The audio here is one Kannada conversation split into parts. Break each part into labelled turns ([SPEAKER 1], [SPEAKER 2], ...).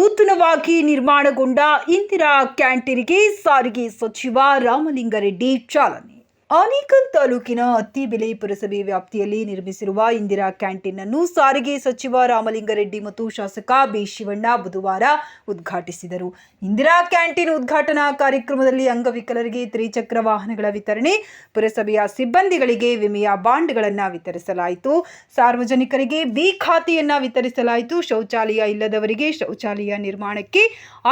[SPEAKER 1] ನೂತನವಾಗಿ ನಿರ್ಮಾಣಗೊಂಡ ಇಂದಿರಾ ಕ್ಯಾಂಟೀನ್ಗೆ ಸಾರಿಗೆ ಸಚಿವ ರಾಮಲಿಂಗಾರೆಡ್ಡಿ ಚಾಲನೆ. ಆನೇಕಲ್ ತಾಲೂಕಿನ ಅತ್ತಿಬೆಲೆ ಪುರಸಭೆ ವ್ಯಾಪ್ತಿಯಲ್ಲಿ ನಿರ್ಮಿಸಿರುವ ಇಂದಿರಾ ಕ್ಯಾಂಟೀನ್ ಅನ್ನು ಸಾರಿಗೆ ಸಚಿವ ರಾಮಲಿಂಗಾರೆಡ್ಡಿ ಮತ್ತು ಶಾಸಕ ಬಿ ಶಿವಣ್ಣ ಬುಧವಾರ ಉದ್ಘಾಟಿಸಿದರು. ಇಂದಿರಾ ಕ್ಯಾಂಟೀನ್ ಉದ್ಘಾಟನಾ ಕಾರ್ಯಕ್ರಮದಲ್ಲಿ ಅಂಗವಿಕಲರಿಗೆ ತ್ರಿಚಕ್ರ ವಾಹನಗಳ ವಿತರಣೆ, ಪುರಸಭೆಯ ಸಿಬ್ಬಂದಿಗಳಿಗೆ ವಿಮೆಯ ಬಾಂಡ್ಗಳನ್ನು ವಿತರಿಸಲಾಯಿತು. ಸಾರ್ವಜನಿಕರಿಗೆ ಬಿ ಖಾತೆಯನ್ನು ವಿತರಿಸಲಾಯಿತು. ಶೌಚಾಲಯ ಇಲ್ಲದವರಿಗೆ ಶೌಚಾಲಯ ನಿರ್ಮಾಣಕ್ಕೆ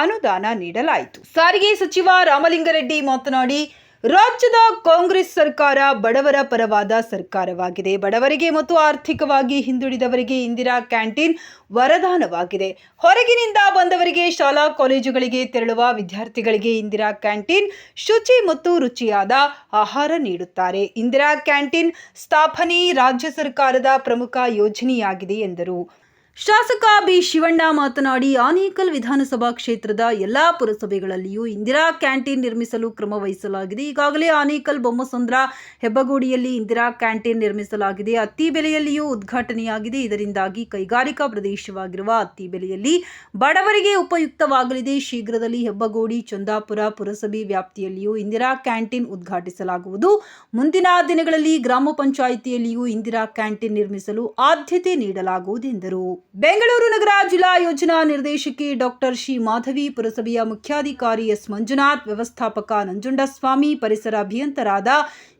[SPEAKER 1] ಅನುದಾನ ನೀಡಲಾಯಿತು. ಸಾರಿಗೆ ಸಚಿವ ರಾಮಲಿಂಗಾರೆಡ್ಡಿ ಮಾತನಾಡಿ ರಾಜ್ಯದ ಕಾಂಗ್ರೆಸ್ ಸರ್ಕಾರ ಬಡವರ ಪರವಾದ ಸರ್ಕಾರವಾಗಿದೆ. ಬಡವರಿಗೆ ಮತ್ತು ಆರ್ಥಿಕವಾಗಿ ಹಿಂದುಳಿದವರಿಗೆ ಇಂದಿರಾ ಕ್ಯಾಂಟೀನ್ ವರದಾನವಾಗಿದೆ. ಹೊರಗಿನಿಂದ ಬಂದವರಿಗೆ ಶಾಲಾ ಕಾಲೇಜುಗಳಿಗೆ ತೆರಳುವ ವಿದ್ಯಾರ್ಥಿಗಳಿಗೆ ಇಂದಿರಾ ಕ್ಯಾಂಟೀನ್ ಶುಚಿ ಮತ್ತು ರುಚಿಯಾದ ಆಹಾರ ನೀಡುತ್ತಾರೆ. ಇಂದಿರಾ ಕ್ಯಾಂಟೀನ್ ಸ್ಥಾಪನೆ ರಾಜ್ಯ ಸರ್ಕಾರದ ಪ್ರಮುಖ ಯೋಜನೆಯಾಗಿದೆ ಎಂದರು. ಶಾಸಕ ಬಿ ಶಿವಣ್ಣ ಮಾತನಾಡಿ, ಆನೇಕಲ್ ವಿಧಾನಸಭಾ ಕ್ಷೇತ್ರದ ಎಲ್ಲಾ ಪುರಸಭೆಗಳಲ್ಲಿಯೂ ಇಂದಿರಾ ಕ್ಯಾಂಟೀನ್ ನಿರ್ಮಿಸಲು ಕ್ರಮ ವಹಿಸಲಾಗಿದೆ. ಈಗಾಗಲೇ ಆನೇಕಲ್ ಬೊಮ್ಮಸಂದ್ರ ಹೆಬ್ಬಗೋಡಿಯಲ್ಲಿ ಇಂದಿರಾ ಕ್ಯಾಂಟೀನ್ ನಿರ್ಮಿಸಲಾಗಿದೆ. ಅತ್ತಿಬೆಲೆಯಲ್ಲಿಯೂ ಉದ್ಘಾಟನೆಯಾಗಿದೆ. ಇದರಿಂದಾಗಿ ಕೈಗಾರಿಕಾ ಪ್ರದೇಶವಾಗಿರುವ ಅತ್ತಿಬೆಲೆಯಲ್ಲಿ ಬಡವರಿಗೆ ಉಪಯುಕ್ತವಾಗಲಿದೆ. ಶೀಘ್ರದಲ್ಲಿ ಹೆಬ್ಬಗೋಡಿ, ಚಂದಾಪುರ ಪುರಸಭೆ ವ್ಯಾಪ್ತಿಯಲ್ಲಿಯೂ ಇಂದಿರಾ ಕ್ಯಾಂಟೀನ್ ಉದ್ಘಾಟಿಸಲಾಗುವುದು. ಮುಂದಿನ ದಿನಗಳಲ್ಲಿ ಗ್ರಾಮ ಪಂಚಾಯಿತಿಯಲ್ಲಿಯೂ ಇಂದಿರಾ ಕ್ಯಾಂಟೀನ್ ನಿರ್ಮಿಸಲು ಆದ್ಯತೆ ನೀಡಲಾಗುವುದೆಂದರು ಬೆಂಗಳೂರು ನಗರ ಜಿಲ್ಲಾ ಯೋಜನಾ ನಿರ್ದೇಶಕಿ ಡಾಕ್ಟರ್ ಶಿ ಮಾಧವಿ, ಪುರಸಭೆಯ ಮುಖ್ಯಾಧಿಕಾರಿ ಎಸ್ ಮಂಜುನಾಥ್, ವ್ಯವಸ್ಥಾಪಕ ನಂಜುಂಡಸ್ವಾಮಿ, ಪರಿಸರ ಅಭಿಯಂತರಾದ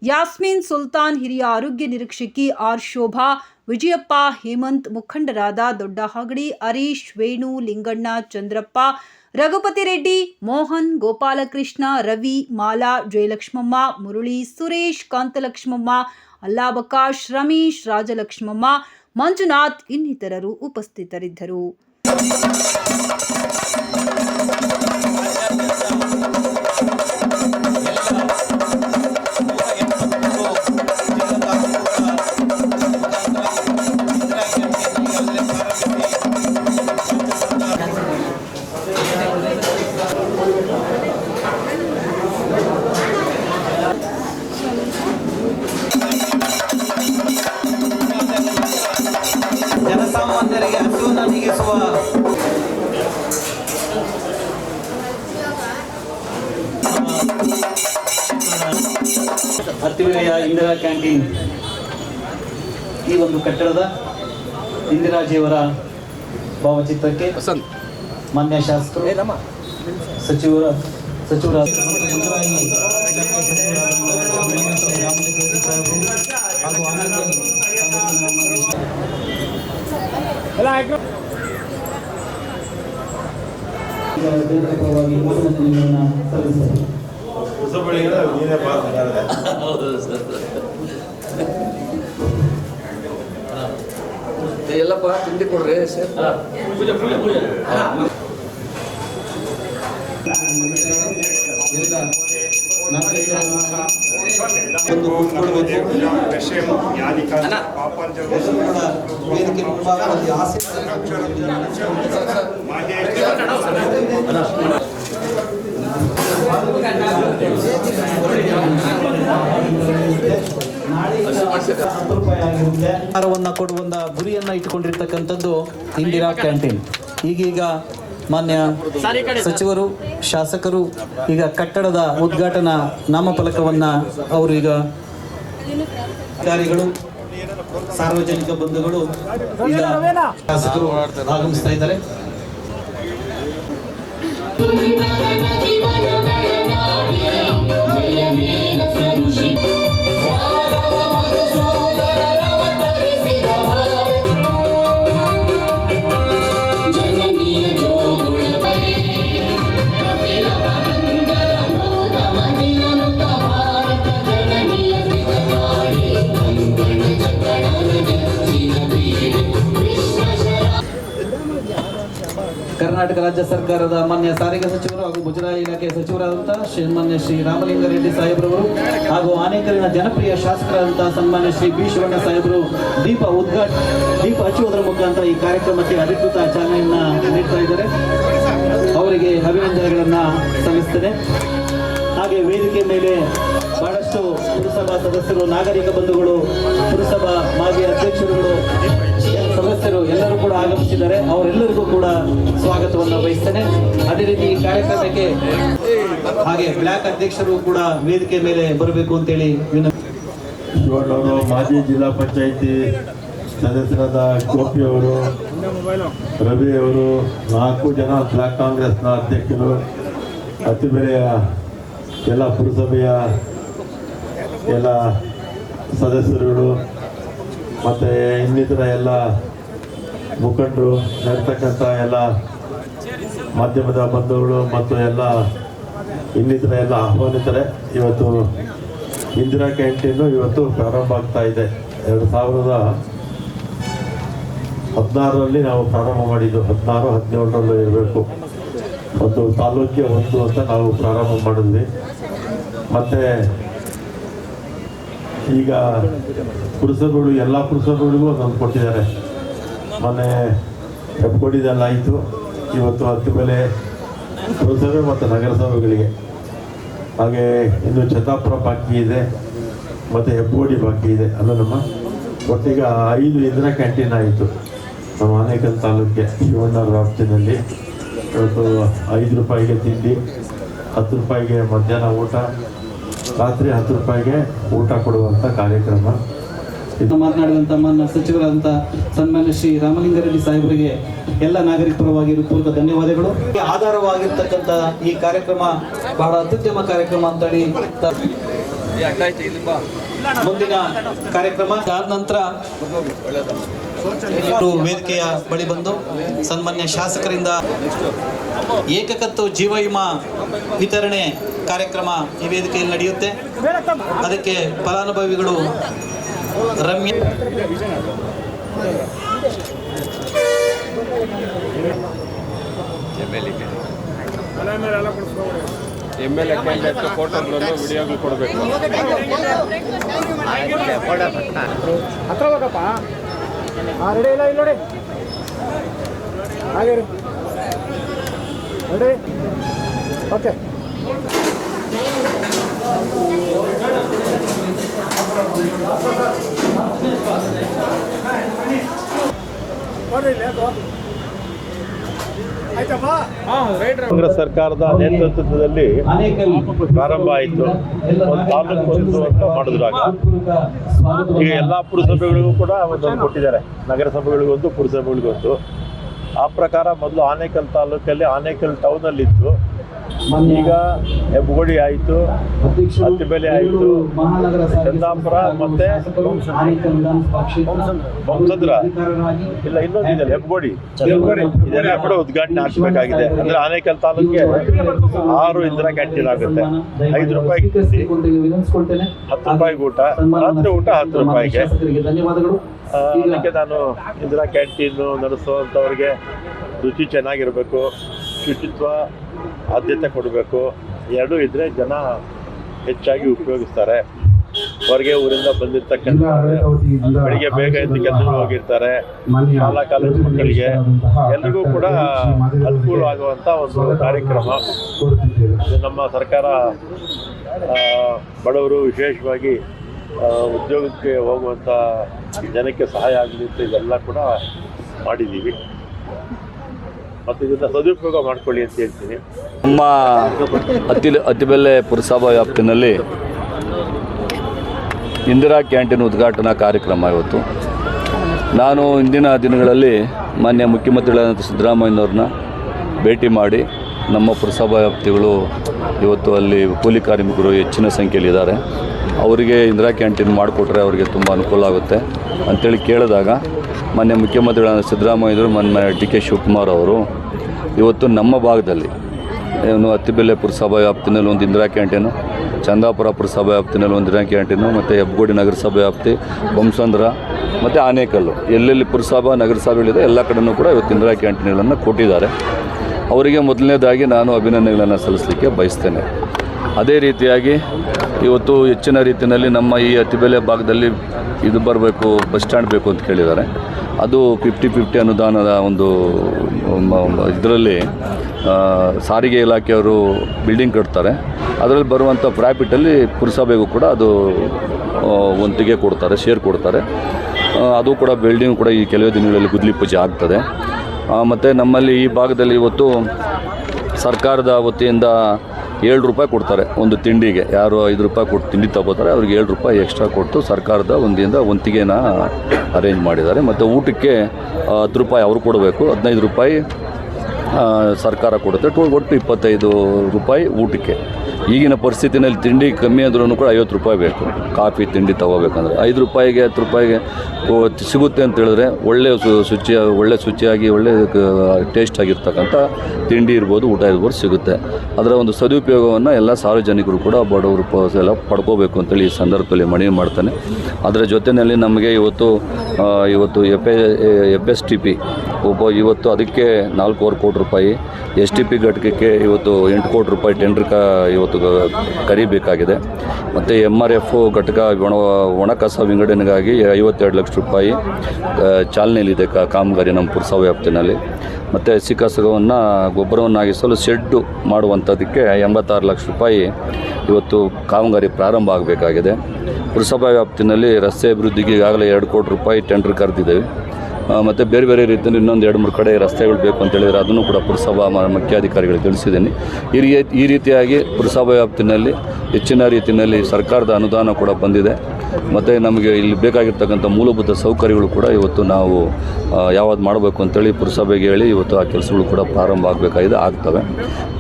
[SPEAKER 1] ಯಾಸ್ಮಿನ್ ಸುಲ್ತಾನ್, ಹಿರಿಯ ಆರೋಗ್ಯ ನಿರೀಕ್ಷಕಿ ಆರ್ ಶೋಭಾ, ವಿಜಯಪ್ಪ, ಹೇಮಂತ್ ಮುಖಂಡರಾದ ದೊಡ್ಡ ಹಗಡಿ ಹರೀಶ್, ವೇಣು, ಲಿಂಗಣ್ಣ, ಚಂದ್ರಪ್ಪ, ರಘುಪತಿ ರೆಡ್ಡಿ, ಮೋಹನ್, ಗೋಪಾಲಕೃಷ್ಣ, ರವಿ, ಮಾಲಾ, ಜಯಲಕ್ಷ್ಮಮ್ಮ, ಮುರುಳಿ, ಸುರೇಶ್, ಕಾಂತಲಕ್ಷ್ಮಮ್ಮ, ಅಲ್ಲಾಬಕಾಶ್, ರಮೇಶ್, ರಾಜಲಕ್ಷ್ಮಮ್ಮ ಮಂಜುನಾಥ್ ಇನ್ನಿತರರು ಉಪಸ್ಥಿತರಿದ್ದರು.
[SPEAKER 2] ಹತ್ತಿವೆಯ ಇಂದಿರಾ ಕ್ಯಾಂಟೀನ್. ಈ ಒಂದು ಕಟ್ಟಡದ ಇಂದಿರಾಜಿಯವರ ಭಾವಚಿತ್ರಕ್ಕೆ ಮಾನ್ಯ ಶಾಸಕರು ಸಚಿವರ ಸಚಿವರಾದ ಮುಜರಾಯಿ ಇಲಾಖೆ ಸಚಿವರಾದ ರಾಮಲಿಂಗಾರೆಡ್ಡಿ ಸಾಹೇಬರು ಹಾಗೂ ಆನಂದ್ ತಾಲೂಕಿನ ಮಾನ್ಯ ಪರವಾಗಿ ಅಭಿನಂದನೆಗಳನ್ನ ಸಲ್ಲಿಸ್ತೇನೆ
[SPEAKER 3] ಹೊಸಬಳಿಗಳ ನೀನೇ ಪಾಸ್ ಮಾಡಿದೆ
[SPEAKER 4] ಎಲ್ಲಪ್ಪ ತಿಂಡಿ ಕೊಡ್ರಿ ಸರ್
[SPEAKER 2] ಒಂದು ಕೂತ್ಕೊಳ್ಬೇಕು ಎಲ್ಲರೂ ಕೂಡ ವೇದಿಕೆ ಮುಂಭಾಗದಲ್ಲಿ ಆಸಕ್ತರು ಹತ್ತು ರೂಪಾಯಿ ಆಗಿರುತ್ತೆ ಆಹಾರವನ್ನ ಕೊಡುವ ಗುರಿಯನ್ನ ಇಟ್ಟುಕೊಂಡಿರ್ತಕ್ಕಂಥದ್ದು ಇಂದಿರಾ ಕ್ಯಾಂಟೀನ್. ಈಗೀಗ ಮಾನ್ಯ ಸಚಿವರು, ಶಾಸಕರು ಈಗ ಕಟ್ಟಡದ ಉದ್ಘಾಟನಾ ನಾಮಫಲಕವನ್ನು ಅವರು ಈಗ ಅಧಿಕಾರಿಗಳು, ಸಾರ್ವಜನಿಕ ಬಂಧುಗಳು ಈಗ ಶಾಸಕರು ಆಗಮಿಸ್ತಾ ಇದ್ದಾರೆ. ರಾಜ್ಯ ಸರ್ಕಾರದ ಮಾನ್ಯ ಸಾರಿಗೆ ಸಚಿವರು ಹಾಗೂ ಮುಜರಾಯಿ ಇಲಾಖೆ ಸಚಿವರಾದಂತಹ ಶ್ರೀಮಾನ್ಯ ಶ್ರೀ ರಾಮಲಿಂಗಾರೆಡ್ಡಿ ಸಾಹೇಬ್ರವರು ಹಾಗೂ ಆನೇಕರಿನ ಜನಪ್ರಿಯ ಶಾಸಕರಾದಂತಹ ಸನ್ಮಾನ್ಯ ಶ್ರೀ ಬಿ ಶಿವಣ್ಣ ಸಾಹೇಬರು ದೀಪ ಉದ್ಘಾಟ ದೀಪ ಹಚ್ಚುವುದರ ಮುಖಾಂತರ ಈ ಕಾರ್ಯಕ್ರಮಕ್ಕೆ ಅಧಿಕೃತ ಚಾಲನೆಯನ್ನ ನೀಡ್ತಾ ಇದ್ದಾರೆ. ಅವರಿಗೆ ಅಭಿನಂದನೆಗಳನ್ನ ಸಲ್ಲಿಸ್ತೇನೆ. ಹಾಗೆ ವೇದಿಕೆ ಮೇಲೆ ಬಹಳಷ್ಟು ಪುರಸಭಾ ಸದಸ್ಯರು, ನಾಗರಿಕ ಬಂಧುಗಳು, ಪುರಸಭಾ ಮಾಜಿ ಅಧ್ಯಕ್ಷರುಗಳು, ಸದಸ್ಯರು ಎಲ್ಲರೂ ಕೂಡ ಅವರೆಲ್ಲರಿಗೂ ಕೂಡ ಸ್ವಾಗತವನ್ನು ಬಯಸ್ತೇನೆ ಅದೇ ರೀತಿ ಈ ಕಾರ್ಯಕ್ರಮಕ್ಕೆ ಹಾಗೆ ಬ್ಲಾಕ್ ಅಧ್ಯಕ್ಷರು ಕೂಡ ವೇದಿಕೆ ಮೇಲೆ ಬರಬೇಕು ಅಂತೇಳಿ
[SPEAKER 3] ಶಿವಣ್ಣವರು ಮಾಜಿ ಜಿಲ್ಲಾ ಪಂಚಾಯಿತಿ ಸದಸ್ಯರಾದ ಗೋಪಿ ಅವರು, ರವಿ ಅವರು, ನಾಲ್ಕು ಜನ ಬ್ಲಾಕ್ ಕಾಂಗ್ರೆಸ್ನ ಅಧ್ಯಕ್ಷರು ಅತಿಬೆಲೆಯ ಎಲ್ಲ ಪುರಸಭೆಯ ಎಲ್ಲ ಸದಸ್ಯರುಗಳು, ಮತ್ತು ಇನ್ನಿತರ ಎಲ್ಲ ಮುಖಂಡರು ನಡ್ತಕ್ಕಂಥ ಎಲ್ಲ ಮಾಧ್ಯಮದ ಬಂಧುಗಳು ಮತ್ತು ಎಲ್ಲ ಇನ್ನಿತರ ಎಲ್ಲ ಆಹ್ವಾನಿತರೆ, ಇವತ್ತು ಇಂದಿರಾ ಕ್ಯಾಂಟೀನು ಇವತ್ತು ಪ್ರಾರಂಭ ಆಗ್ತಾ ಇದೆ. ಎರಡು ಸಾವಿರದ ಹದಿನಾರರಲ್ಲಿ ನಾವು ಪ್ರಾರಂಭ ಮಾಡಿದ್ದು, ಹದಿನಾರು, ಹದಿನೇಳರಲ್ಲೂ ಇರಬೇಕು. ಒಂದು ತಾಲೂಕಿಗೆ ಒಂದು ಅಂತ ನಾವು ಪ್ರಾರಂಭ ಮಾಡಿದ್ವಿ. ಮತ್ತು ಈಗ ಪುರುಷರುಗಳು ಎಲ್ಲ ಪುರುಷರುಗಳಿಗೂ ಒಂದೊಂದು ಕೊಟ್ಟಿದ್ದಾರೆ. ಮೊನ್ನೆ ಆಯಿತು. ಇವತ್ತು ಹತ್ತು ಬೆಲೆ ಪುರಸಭೆ ಮತ್ತು ನಗರಸಭೆಗಳಿಗೆ. ಹಾಗೆ ಇನ್ನು ಚತಾಪುರ ಬಾಕಿ ಇದೆ, ಮತ್ತು ಹೆಬ್ಬೋಡಿ ಬಾಕಿ ಇದೆ ಅಲ್ಲ ನಮ್ಮ ಒಟ್ಟಿಗೆ ಐದು ಇಂದಿರಾ ಕ್ಯಾಂಟೀನ್ ಆಯಿತು. ನಮ್ಮ ಆನೇಕಲ್ ತಾಲೂಕಿಗೆ ಶಿವಣ್ಣ ವ್ಯಾಪ್ತಿನಲ್ಲಿ ಇವತ್ತು ಐದು ರೂಪಾಯಿಗೆ ತಿಂಡಿ, ಹತ್ತು ರೂಪಾಯಿಗೆ ಮಧ್ಯಾಹ್ನ ಊಟ, ರಾತ್ರಿ ಹತ್ತು ರೂಪಾಯಿಗೆ ಊಟ ಕೊಡುವಂಥ ಕಾರ್ಯಕ್ರಮ.
[SPEAKER 2] ಇದು ಮಾತನಾಡಿದಂತ ಮಾನ್ಯ ಸಚಿವರಾದಂಥ ಸನ್ಮಾನ್ಯ ಶ್ರೀ ರಾಮಲಿಂಗಾರೆಡ್ಡಿ ಸಾಹೇಬರಿಗೆ ಎಲ್ಲ ನಾಗರಿಕ ಪರವಾಗಿ ಪೂರ್ವ ಧನ್ಯವಾದಗಳು. ಆಧಾರವಾಗಿರ್ತಕ್ಕಂಥ ಈ ಕಾರ್ಯಕ್ರಮ ಬಹಳ ಅತ್ಯುತ್ತಮ ಕಾರ್ಯಕ್ರಮ ಅಂತೇಳಿ ಹೇಳಿ ಮುಂದಿನ ಕಾರ್ಯಕ್ರಮ ಆದ ನಂತರ ವೇದಿಕೆಯ ಬಳಿ ಬಂದು ಸನ್ಮಾನ್ಯ ಶಾಸಕರಿಂದ ಏಕಕತ್ತು ಜೀವ ವಿಮಾ ವಿತರಣೆ ಕಾರ್ಯಕ್ರಮ ಈ ವೇದಿಕೆಯಲ್ಲಿ ನಡೆಯುತ್ತೆ. ಅದಕ್ಕೆ ಫಲಾನುಭವಿಗಳು Ramya.
[SPEAKER 5] M L A candidate ಫೋಟೋಗಳನ್ನು ವಿಡಿಯೋಗಳು ಕೊಡಬೇಕು.
[SPEAKER 6] ಹತ್ರ ಹೋಗಪ್ಪ ಹಾಂ ರೆಡಿ ಇಲ್ಲ ಇಲ್ಲಿ ನೋಡಿ. ಹಾಗೆ ರೀ ರೆಡಿ ಓಕೆ
[SPEAKER 3] ಕಾಂಗ್ರೆಸ್ ಸರ್ಕಾರದ ನೇತೃತ್ವದಲ್ಲಿ ಪ್ರಾರಂಭ ಆಯಿತು. ಒಂದು ತಾಲೂಕು ಒಂದು ಅಂತ ಮಾಡಿದ್ರಾಗ ಈಗ ಎಲ್ಲ ಪುರಸಭೆಗಳಿಗೂ ಕೂಡ ಒಂದೊಂದು ಕೊಟ್ಟಿದ್ದಾರೆ. ನಗರಸಭೆಗಳಿಗೊಂದು ಪುರಸಭೆಗಳಿಗೊಂದು ಆ ಪ್ರಕಾರ ಮೊದಲು ಆನೇಕಲ್ ತಾಲೂಕಲ್ಲಿ ಆನೇಕಲ್ ಟೌನಲ್ಲಿತ್ತು ಈಗ ಹೆಬ್ಬಗೋಡಿ ಆಯಿತು ಹತ್ತಿಬೆಲೆ ಆಯಿತು ಚಂದಾಪುರ ಮತ್ತೆ ಬೊಮ್ಮಸಂದ್ರ ಇಲ್ಲ ಇನ್ನೊಂದಿದೆ ಹೆಬ್ಬಗೋಡಿ. ಇದೆಲ್ಲ ಕೂಡ ಉದ್ಘಾಟನೆ ಹಾಕಬೇಕಾಗಿದೆ ಅಂದ್ರೆ ಆನೇಕಲ್ ತಾಲೂಕಿಗೆ ಆರು ಇಂದಿರಾ ಕ್ಯಾಂಟೀನ್ ಆಗುತ್ತೆ. ಐದು ರೂಪಾಯಿ ಹತ್ತು ರೂಪಾಯಿ ಊಟ. ರಾತ್ರಿ ಊಟ ಹತ್ತು ರೂಪಾಯಿಗೆ. ಅದಕ್ಕೆ ನಾನು ಇಂದಿರಾ ಕ್ಯಾಂಟೀನು ನಡೆಸುವಂಥವ್ರಿಗೆ ರುಚಿ ಚೆನ್ನಾಗಿರಬೇಕು. ಶುಚಿತ್ವ ಆದ್ಯತೆ ಕೊಡಬೇಕು. ಎರಡೂ ಇದ್ದರೆ ಜನ ಹೆಚ್ಚಾಗಿ ಉಪಯೋಗಿಸ್ತಾರೆ. ಹೊರಗೆ ಊರಿಂದ ಬಂದಿರ್ತಕ್ಕಂಥ ಬೆಳಿಗ್ಗೆ ಬೇಗ ಎದ್ದು ಕೆಲಸ ಹೋಗಿರ್ತಾರೆ. ಶಾಲಾ ಕಾಲೇಜು ಮಕ್ಕಳಿಗೆ ಎಲ್ರಿಗೂ ಕೂಡ ಅನುಕೂಲ ಆಗುವಂಥ ಒಂದು ಕಾರ್ಯಕ್ರಮ. ನಮ್ಮ ಸರ್ಕಾರ ಬಡವರು ವಿಶೇಷವಾಗಿ ಉದ್ಯೋಗಕ್ಕೆ ಹೋಗುವಂಥ ಜನಕ್ಕೆ ಸಹಾಯ ಆಗಲಿ ಅಂತ ಇದೆಲ್ಲ ಕೂಡ ಮಾಡಿದ್ದೀವಿ. ಮತ್ತು ಸದುಪಯೋಗ ಮಾಡ್ಕೊಳ್ಳಿ ಅಂತ ಹೇಳ್ತೀನಿ.
[SPEAKER 7] ನಮ್ಮ ಅತಿ ಅತಿಬೆಲೆ ಪುರಸಭಾ ವ್ಯಾಪ್ತಿನಲ್ಲಿ ಇಂದಿರಾ ಕ್ಯಾಂಟೀನ್ ಉದ್ಘಾಟನಾ ಕಾರ್ಯಕ್ರಮ ಇವತ್ತು. ನಾನು ಇಂದಿನ ದಿನಗಳಲ್ಲಿ ಮಾನ್ಯ ಮುಖ್ಯಮಂತ್ರಿಗಳಾದಂಥ ಸಿದ್ದರಾಮಯ್ಯನವ್ರನ್ನ ಭೇಟಿ ಮಾಡಿ ನಮ್ಮ ಪುರಸಭಾ ವ್ಯಾಪ್ತಿಗಳು ಇವತ್ತು ಅಲ್ಲಿ ಕೂಲಿ ಕಾರ್ಮಿಕರು ಹೆಚ್ಚಿನ ಸಂಖ್ಯೆಯಲ್ಲಿ ಇದ್ದಾರೆ. ಅವರಿಗೆ ಇಂದಿರಾ ಕ್ಯಾಂಟೀನ್ ಮಾಡಿಕೊಟ್ರೆ ಅವರಿಗೆ ತುಂಬ ಅನುಕೂಲ ಆಗುತ್ತೆ. ಅಂಥೇಳಿ ಕೇಳಿದಾಗ ಮಾನ್ಯ ಮುಖ್ಯಮಂತ್ರಿಗಳಾದ ಸಿದ್ದರಾಮಯ್ಯರು ಮೊನ್ನೆ ಡಿ ಕೆ ಶಿವಕುಮಾರ್ ಅವರು. ಇವತ್ತು ನಮ್ಮ ಭಾಗದಲ್ಲಿ, ಏನು ಅತ್ತಿಬೆಲೆ ಪುರಸಭಾ ವ್ಯಾಪ್ತಿನಲ್ಲಿ ಒಂದು ಇಂದಿರಾ ಕ್ಯಾಂಟೀನು, ಚಂದಾಪುರ ಪುರಸಭಾ ವ್ಯಾಪ್ತಿನಲ್ಲಿ ಒಂದು ಇಂದಿರಾ ಕ್ಯಾಂಟೀನು, ಮತ್ತು ಹೆಬ್ಬಗೋಡಿ ನಗರಸಭೆ ವ್ಯಾಪ್ತಿ ಬಂಸಂದ್ರ ಮತ್ತು ಆನೇಕಲ್ಲು. ಎಲ್ಲೆಲ್ಲಿ ಪುರಸಭಾ, ನಗರಸಭೆಗಳಿದೆ, ಎಲ್ಲ ಕಡೆಯೂ ಕೂಡ ಇವತ್ತು ಇಂದಿರಾ ಕ್ಯಾಂಟೀನ್ಗಳನ್ನು ಕೊಟ್ಟಿದ್ದಾರೆ. ಅವರಿಗೆ ಮೊದಲನೇದಾಗಿ ನಾನು ಅಭಿನಂದನೆಗಳನ್ನು ಸಲ್ಲಿಸಲಿಕ್ಕೆ ಬಯಸ್ತೇನೆ. ಅದೇ ರೀತಿಯಾಗಿ ಇವತ್ತು ಹೆಚ್ಚಿನ ರೀತಿಯಲ್ಲಿ ನಮ್ಮ ಈ ಅತಿಬೆಲೆ ಭಾಗದಲ್ಲಿ ಇದು ಬರಬೇಕು, ಬಸ್ ಸ್ಟ್ಯಾಂಡ್ ಬೇಕು ಅಂತ ಕೇಳಿದ್ದಾರೆ. ಅದು ಫಿಫ್ಟಿ ಫಿಫ್ಟಿ ಅನುದಾನದ ಒಂದು ಇದರಲ್ಲಿ ಸಾರಿಗೆ ಇಲಾಖೆಯವರು ಬಿಲ್ಡಿಂಗ್ ಕಟ್ತಾರೆ. ಅದರಲ್ಲಿ ಬರುವಂಥ ಪ್ರಾಫಿಟಲ್ಲಿ ಪುರಸಭೆಗೂ ಕೂಡ ಅದು ಒಂದಿಗೆ ಕೊಡ್ತಾರೆ ಶೇರ್ ಕೊಡ್ತಾರೆ. ಅದು ಕೂಡ ಬಿಲ್ಡಿಂಗ್ ಕೂಡ ಈ ಕೆಲವೇ ದಿನಗಳಲ್ಲಿ ಗುದ್ಲಿ ಪೂಜೆ ಆಗ್ತದೆ. ಮತ್ತು ನಮ್ಮಲ್ಲಿ ಈ ಭಾಗದಲ್ಲಿ ಇವತ್ತು ಸರ್ಕಾರದ ವತಿಯಿಂದ ಏಳು ರೂಪಾಯಿ ಕೊಡ್ತಾರೆ ಒಂದು ತಿಂಡಿಗೆ. ಯಾರು ಐದು ರೂಪಾಯಿ ಕೊಟ್ಟು ತಿಂಡಿ ತಗೋತಾರೆ, ಅವ್ರಿಗೆ ಏಳು ರೂಪಾಯಿ ಎಕ್ಸ್ಟ್ರಾ ಕೊಟ್ಟು ಸರ್ಕಾರದ ಒಂದಿಂದ ಒಂತಿಗೆನ ಅರೇಂಜ್ ಮಾಡಿದ್ದಾರೆ. ಮತ್ತು ಊಟಕ್ಕೆ ಹತ್ತು ರೂಪಾಯಿ ಅವರು ಕೊಡಬೇಕು, ಹದಿನೈದು ರೂಪಾಯಿ ಸರ್ಕಾರ ಕೊಡುತ್ತೆ. ಟೋ ಒಟ್ಟು ಇಪ್ಪತ್ತೈದು ರೂಪಾಯಿ ಊಟಕ್ಕೆ. ಈಗಿನ ಪರಿಸ್ಥಿತಿನಲ್ಲಿ ತಿಂಡಿ ಕಮ್ಮಿ ಅಂದ್ರೂ ಕೂಡ ಐವತ್ತು ರೂಪಾಯಿ ಬೇಕು. ಕಾಫಿ, ತಿಂಡಿ ತೊಗೋಬೇಕಂದ್ರೆ. ಐದು ರೂಪಾಯಿಗೆ, ಹತ್ತು ರೂಪಾಯಿಗೆ ಸಿಗುತ್ತೆ ಅಂತ ಹೇಳಿದ್ರೆ ಒಳ್ಳೆಯ ಶುಚಿ, ಒಳ್ಳೆ ಶುಚಿಯಾಗಿ, ಒಳ್ಳೆ ಟೇಸ್ಟ್ ಆಗಿರ್ತಕ್ಕಂಥ ತಿಂಡಿ ಇರ್ಬೋದು, ಊಟ ಇರ್ಬೋದು ಸಿಗುತ್ತೆ. ಅದರ ಒಂದು ಸದುಪಯೋಗವನ್ನು ಎಲ್ಲ ಸಾರ್ವಜನಿಕರು ಕೂಡ ಬಡವರು ಎಲ್ಲ ಪಡ್ಕೋಬೇಕು ಅಂತೇಳಿ ಈ ಸಂದರ್ಭದಲ್ಲಿ ಮನವಿ ಮಾಡ್ತಾನೆ. ಅದರ ಜೊತೆಯಲ್ಲಿ ನಮಗೆ ಇವತ್ತು ಇವತ್ತು F F S T P, ಒಬ್ಬ ಇವತ್ತು ಅದಕ್ಕೆ ನಾಲ್ಕೂವರೆ ಕೋಟಿ ರೂಪಾಯಿ. ಎಸ್ ಟಿ ಪಿ ಘಟಕಕ್ಕೆ ಇವತ್ತು ಎಂಟು ಕೋಟಿ ರೂಪಾಯಿ ಟೆಂಡರ್ ಕ ಇವತ್ತು ಕರಿಬೇಕಾಗಿದೆ. ಮತ್ತು ಎಂ ಆರ್ ಎಫ್ ಘಟಕ ಒಣ ಒಣ ಕಸ ವಿಂಗಡಣೆಗಾಗಿ ಐವತ್ತೆರಡು ಲಕ್ಷ ರೂಪಾಯಿ ಚಾಲನೆಯಲ್ಲಿದೆ ಕಾಮಗಾರಿ ನಮ್ಮ ಪುರಸಭಾ ವ್ಯಾಪ್ತಿನಲ್ಲಿ ಮತ್ತು ಹಸಿ ಕಸವನ್ನು ಗೊಬ್ಬರವನ್ನಾಗಿಸಲು ಶೆಡ್ಡು ಮಾಡುವಂಥದ್ದಕ್ಕೆ ಎಂಬತ್ತಾರು ಲಕ್ಷ ರೂಪಾಯಿ ಇವತ್ತು ಕಾಮಗಾರಿ ಪ್ರಾರಂಭ ಆಗಬೇಕಾಗಿದೆ. ಪುರಸಭಾ ವ್ಯಾಪ್ತಿನಲ್ಲಿ ರಸ್ತೆ ಅಭಿವೃದ್ಧಿಗೆ ಈಗಾಗಲೇ ಎರಡು ಕೋಟಿ ರೂಪಾಯಿ ಟೆಂಡರ್ ಕರೆದಿದ್ದೇವೆ ಮತ್ತು ಬೇರೆ ಬೇರೆ ರೀತಿಯಲ್ಲಿ ಇನ್ನೊಂದು ಎರಡು ಮೂರು ಕಡೆ ರಸ್ತೆಗಳು ಬೇಕು ಅಂತ ಹೇಳಿದರೆ ಅದನ್ನು ಕೂಡ ಪುರಸಭಾ ಮುಖ್ಯಾಧಿಕಾರಿಗಳಿಗೆ ತಿಳಿಸಿದ್ದೀನಿ. ಈ ರೀ ಈ ರೀತಿಯಾಗಿ ಪುರಸಭಾ ವ್ಯಾಪ್ತಿನಲ್ಲಿ ಹೆಚ್ಚಿನ ರೀತಿಯಲ್ಲಿ ಸರ್ಕಾರದ ಅನುದಾನ ಕೂಡ ಬಂದಿದೆ. ಮತ್ತು ನಮಗೆ ಇಲ್ಲಿ ಬೇಕಾಗಿರ್ತಕ್ಕಂಥ ಮೂಲಭೂತ ಸೌಕರ್ಯಗಳು ಕೂಡ ಇವತ್ತು ನಾವು ಯಾವಾಗ ಯಾವ್ದು ಮಾಡಬೇಕು ಅಂತೇಳಿ ಪುರಸಭೆಗೆ ಹೇಳಿ ಇವತ್ತು ಆ ಕೆಲಸಗಳು ಕೂಡ ಪ್ರಾರಂಭ ಆಗಬೇಕಾಗಿದೆ, ಆಗ್ತವೆ.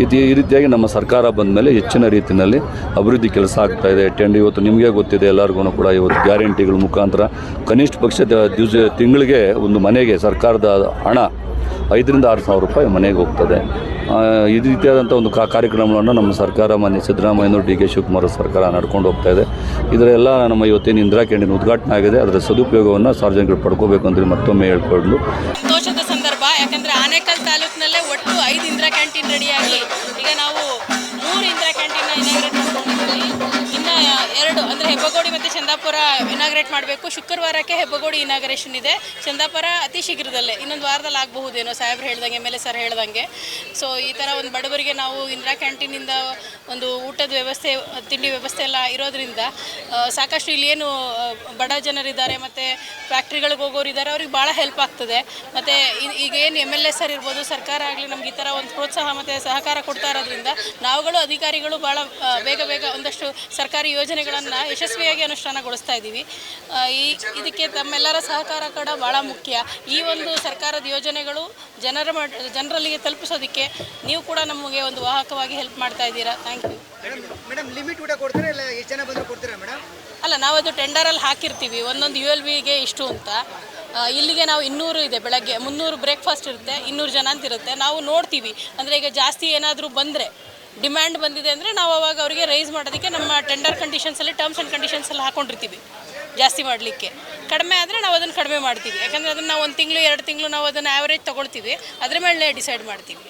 [SPEAKER 7] ಇದು ಈ ರೀತಿಯಾಗಿ ನಮ್ಮ ಸರ್ಕಾರ ಬಂದ ಮೇಲೆ ಹೆಚ್ಚಿನ ರೀತಿಯಲ್ಲಿ ಅಭಿವೃದ್ಧಿ ಕೆಲಸ ಆಗ್ತಾ ಇದೆ. ಟೆಂಡ್ ಇವತ್ತು ನಿಮಗೆ ಗೊತ್ತಿದೆ ಎಲ್ಲರಿಗೂ ಕೂಡ ಇವತ್ತು ಗ್ಯಾರಂಟಿಗಳ ಮುಖಾಂತರ. ಕನಿಷ್ಠ ಪಕ್ಷ ದಿವಸ, ತಿಂಗಳಿಗೆ ಒಂದು ಮನೆಗೆ ಸರ್ಕಾರದ ಹಣ ಐದರಿಂದ ಆರು ಸಾವಿರ ರೂಪಾಯಿ ಮನೆಗೆ ಹೋಗ್ತದೆ. ಈ ರೀತಿಯಾದಂಥ ಒಂದು ಕಾರ್ಯಕ್ರಮಗಳನ್ನು ನಮ್ಮ ಸರ್ಕಾರ, ಮಾನ್ಯ ಸಿದ್ದರಾಮಯ್ಯನವರು, ಡಿ ಕೆ ಶಿವಕುಮಾರ್ ಸರ್ಕಾರ ನಡ್ಕೊಂಡು ಹೋಗ್ತಾ ಇದೆ. ಇದರೆಲ್ಲ ನಮ್ಮ ಇವತ್ತಿನ ಇಂದಿರಾ ಕ್ಯಾಂಟೀನ್ ಉದ್ಘಾಟನೆ ಆಗಿದೆ. ಅದರ ಸದುಪಯೋಗವನ್ನು ಸಾರ್ವಜನಿಕರು ಪಡ್ಕೋಬೇಕು ಅಂತ ಮತ್ತೊಮ್ಮೆ ಹೇಳ್ಕೊಂಡು.
[SPEAKER 8] ಸಂತೋಷದ ಸಂದರ್ಭ, ಯಾಕಂದ್ರೆ ಆನೇಕಲ್ ತಾಲೂಕಿನಲ್ಲೇ ಒಟ್ಟು ಐದು ಇಂದಿರಾ ಕ್ಯಾಂಟೀನ್ ರೆಡಿಯಾಗಿ ಈಗ ನಾವು ಇನಾಗ್ರೇಟ್ ಮಾಡಬೇಕು. ಶುಕ್ರವಾರಕ್ಕೆ ಹೆಬ್ಬಗೋಡಿ ಇನಾಗ್ರೇಷನ್ ಇದೆ. ಚಂದಾಪುರ ಅತಿ ಶೀಘ್ರದಲ್ಲೇ. ಇನ್ನೊಂದು ವಾರದಲ್ಲಿ ಆಗಬಹುದೇನೋ ಸಾಹೇಬ್ರು ಹೇಳ್ದಂಗೆ ಮೇಲೆ ಸರ್ ಹೇಳ್ದಂಗೆ. ಸೊ ಈ ಥರ ಒಂದು ಬಡವರಿಗೆ ನಾವು ಇಂದಿರಾ ಕ್ಯಾಂಟೀನಿಂದ ಒಂದು ಊಟದ ವ್ಯವಸ್ಥೆ ತಿಂಡಿ ವ್ಯವಸ್ಥೆ ಎಲ್ಲ ಇರೋದ್ರಿಂದ ಸಾಕಷ್ಟು ಇಲ್ಲಿ ಏನು ಆ, ಬಡ ಜನರಿದ್ದಾರೆ ಮತ್ತು ಫ್ಯಾಕ್ಟ್ರಿಗಳಿಗೆ ಹೋಗೋರು ಇದ್ದಾರೆ. ಅವ್ರಿಗೆ ಭಾಳ ಹೆಲ್ಪ್ ಆಗ್ತದೆ. ಮತ್ತು ಈಗ ಏನು ಎಂ ಎಲ್ ಎ ಸರ್ ಇರ್ಬೋದು ಸರ್ಕಾರ ಆಗಲಿ ನಮ್ಗೆ ಈ ಥರ ಒಂದು ಪ್ರೋತ್ಸಾಹ ಮತ್ತು ಸಹಕಾರ ಕೊಡ್ತಾ ಇರೋದ್ರಿಂದ ನಾವುಗಳು ಅಧಿಕಾರಿಗಳು ಭಾಳ ಬೇಗ ಬೇಗ ಒಂದಷ್ಟು ಸರ್ಕಾರಿ ಯೋಜನೆಗಳನ್ನು ಯಶಸ್ವಿಯಾಗಿ ಅನುಷ್ಠಾನಗೊಳಿಸ್ತಾ ಇದ್ದೀವಿ. ಈ ಇದಕ್ಕೆ ತಮ್ಮೆಲ್ಲರ ಸಹಕಾರ ಕೂಡ ಭಾಳ ಮುಖ್ಯ. ಈ ಒಂದು ಸರ್ಕಾರದ ಯೋಜನೆಗಳು ಜನರ ಜನರಲ್ಲಿಗೆ ತಲುಪಿಸೋದಕ್ಕೆ ನೀವು ಕೂಡ ನಮಗೆ ಒಂದು ವಾಹಕವಾಗಿ ಹೆಲ್ಪ್ ಮಾಡ್ತಾ ಇದ್ದೀರಾ. ಥ್ಯಾಂಕ್ ಯು
[SPEAKER 6] ಮೇಡಮ್ ಲಿಮಿಟ್ ಕೂಡ ಕೊಡ್ತೀರಾ ಇಲ್ಲ ಎಷ್ಟು ಜನ ಬಂದರೂ ಕೊಡ್ತೀರಾ ಮೇಡಮ್?
[SPEAKER 8] ಅಲ್ಲ ನಾವು ಅದು ಟೆಂಡರಲ್ಲಿ ಹಾಕಿರ್ತೀವಿ. ಒಂದೊಂದು ಯು ಎಲ್ ವಿಗೆ ಇಷ್ಟು ಅಂತ. ಇಲ್ಲಿಗೆ ನಾವು ಇನ್ನೂರು ಇದೆ ಬೆಳಗ್ಗೆ. ಮುನ್ನೂರು ಬ್ರೇಕ್ಫಾಸ್ಟ್ ಇರುತ್ತೆ ಇನ್ನೂರು ಜನ ಅಂತ ಇರುತ್ತೆ. ನಾವು ನೋಡ್ತೀವಿ. ಅಂದರೆ ಈಗ ಜಾಸ್ತಿ ಏನಾದರೂ ಬಂದರೆ ಡಿಮ್ಯಾಂಡ್ ಬಂದಿದೆ ಅಂದರೆ ನಾವು ಅವಾಗ ಅವರಿಗೆ ರೈಸ್ ಮಾಡೋದಕ್ಕೆ ನಮ್ಮ ಟೆಂಡರ್ ಕಂಡೀಷನ್ಸಲ್ಲಿ ಟರ್ಮ್ಸ್ ಆ್ಯಂಡ್ ಕಂಡೀಷನ್ಸಲ್ಲಿ ಹಾಕೊಂಡಿರ್ತೀವಿ, ಜಾಸ್ತಿ ಮಾಡಲಿಕ್ಕೆ. ಕಡಿಮೆ ಆದರೆ ನಾವು ಅದನ್ನು ಕಡಿಮೆ ಮಾಡ್ತೀವಿ. ಯಾಕಂದರೆ ಅದನ್ನು ನಾವು ಒಂದು ತಿಂಗಳು, ಎರಡು ತಿಂಗಳು ನಾವು ಅದನ್ನು ಆ್ಯಾವ್ರೇಜ್ ತೊಗೊಳ್ತೀವಿ. ಅದ್ರ ಮೇಲೆ ಡಿಸೈಡ್ ಮಾಡ್ತೀವಿ.